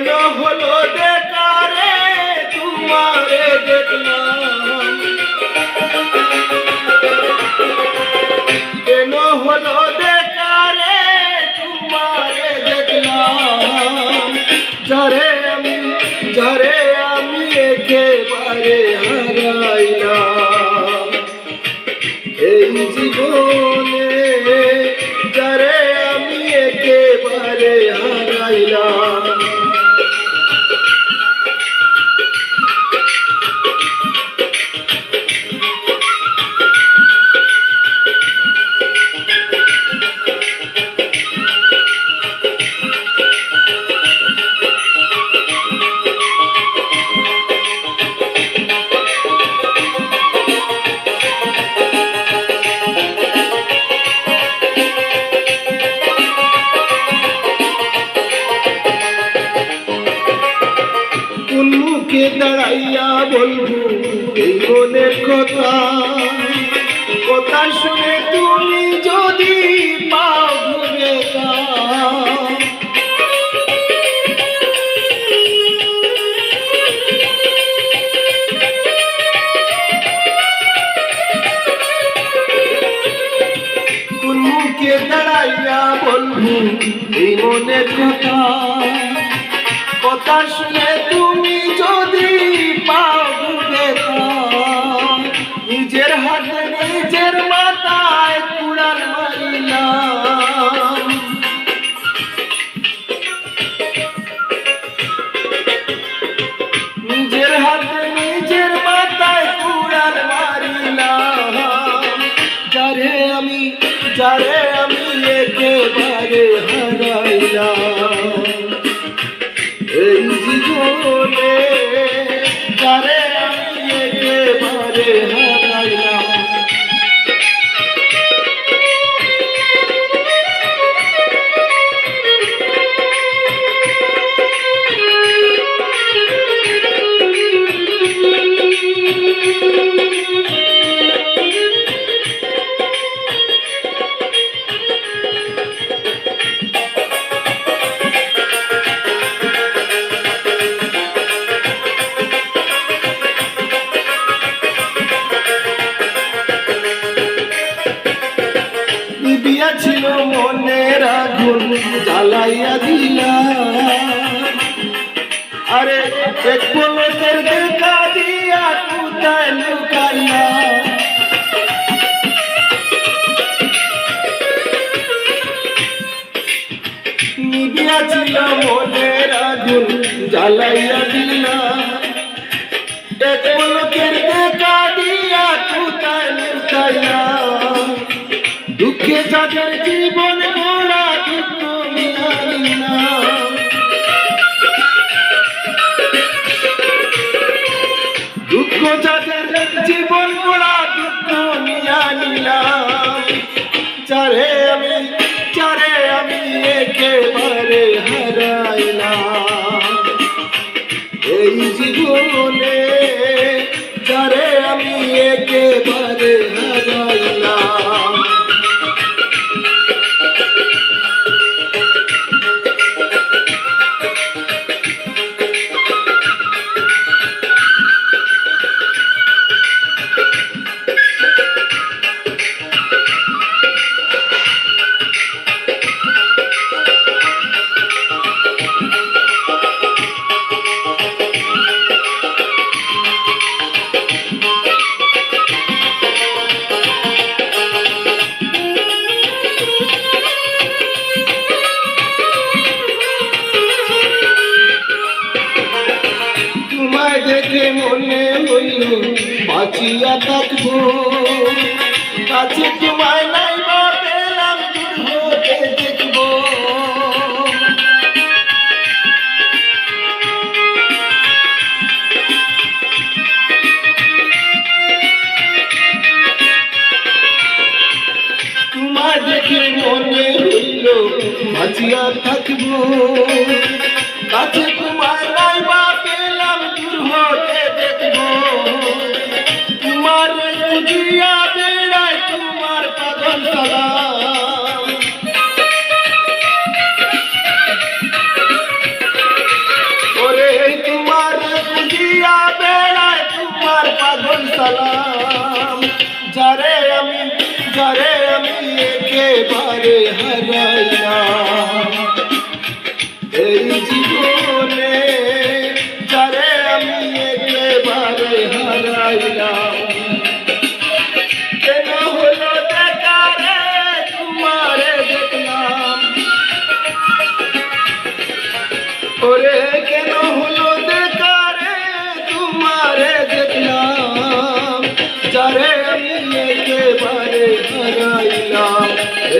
কেন হলো দেখারে তোমারে দেখলাম। কেন হলো দেখারে তোমারে দেখলাম। যারে দাঁড়াইয়া বলব এই মনের কথা কথা শুনে তুমি যদি কথা কথা শুনে তুমি নিজের মাথায় কুড়াল মারিলাম। নিজের হাতে নিজের মাথায় কুড়াল মারিলাম। যারে আমি যারে আমি একেবারে হারাইলাম। জ্বালাইয়া দিলা। আরে এক পলকের দেখা দিয়া কোথায় লুকাইয়া। জ্বালাইয়া দিলা। এক যাদের জীবন মোড়া দুঃখ মিলালি না। দুঃখ যাদের জীবন মোড়া দুঃখ মিয়া নিলাম চারে আমি চারে আমি একেবারে হারাইলাম। এই জীবনে যারে আমি একেবারে দেখে মনে হইল বাঁচিয়া থাকব। কাছে তোমায় নাই মনে হইল বাঁচিয়া থাকব। কাছে তোমার সালাম। যারে আমি যারে আমি একেবারে হারাইলাম। এই জীবনে যারে আমি একেবারে হারাইলাম। কেন হলো দেখা তোমারে দেখলাম? ওরে